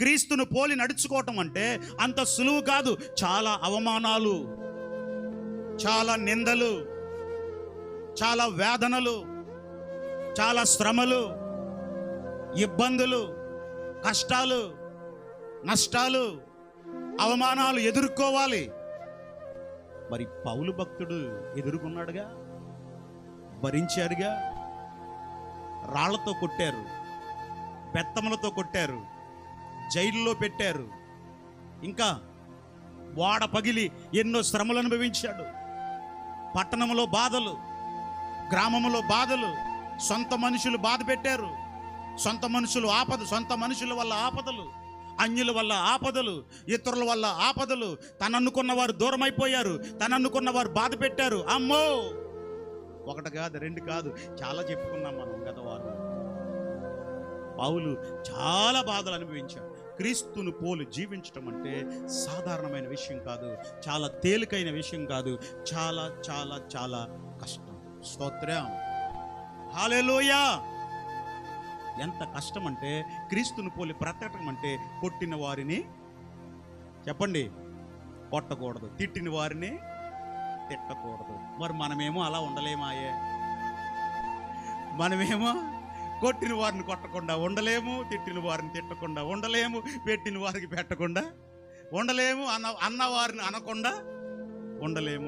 క్రీస్తును పోలి నడుచుకోవటం అంటే అంత సులువు కాదు. చాలా అవమానాలు చాలా నిందలు చాలా వేదనలు చాలా శ్రమలు ఇబ్బందులు కష్టాలు నష్టాలు అవమానాలు ఎదుర్కోవాలి. మరి పౌలు భక్తుడు ఎదుర్కొన్నాడుగా? భరించారుగా రాళ్ళతో కొట్టారు పెత్తములతో కొట్టారు. జైల్లో పెట్టారు. ఇంకా వాడ పగిలి ఎన్నో శ్రమలు అనుభవించాడు. పట్టణంలో బాధలు గ్రామంలో బాధలు సొంత మనుషులు బాధ పెట్టారు. సొంత మనుషులు ఆపద సొంత మనుషుల వల్ల ఆపదలు అన్యుల వల్ల ఆపదలు ఇతరుల వల్ల ఆపదలు. తనన్నుకున్న వారు దూరం అయిపోయారు తనన్నుకున్న వారు బాధ పెట్టారు. అమ్మో! ఒకటి కాదు రెండు కాదు చాలా చెప్పుకున్నాం మనం గత వారం పౌలు చాలా బాధలు అనుభవించాడు. క్రీస్తును పోలు జీవించటం అంటే సాధారణమైన విషయం కాదు. చాలా తేలికైన విషయం కాదు. చాలా చాలా చాలా కష్టం. స్తోత్రం. హాలెలోయా ఎంత కష్టం అంటే క్రీస్తును పోలి బ్రతకటం అంటే కొట్టిన వారిని చెప్పండి. కొట్టకూడదు. తిట్టిన వారిని తిట్టకూడదు. మరి మనమేమో అలా ఉండలేమాయే? మనమేమో కొట్టిన వారిని కొట్టకుండా ఉండలేము తిట్టిన వారిని తిట్టకుండా ఉండలేము పెట్టిన వారికి పెట్టకుండా ఉండలేము అన్న అన్నవారిని అనకుండా ఉండలేము.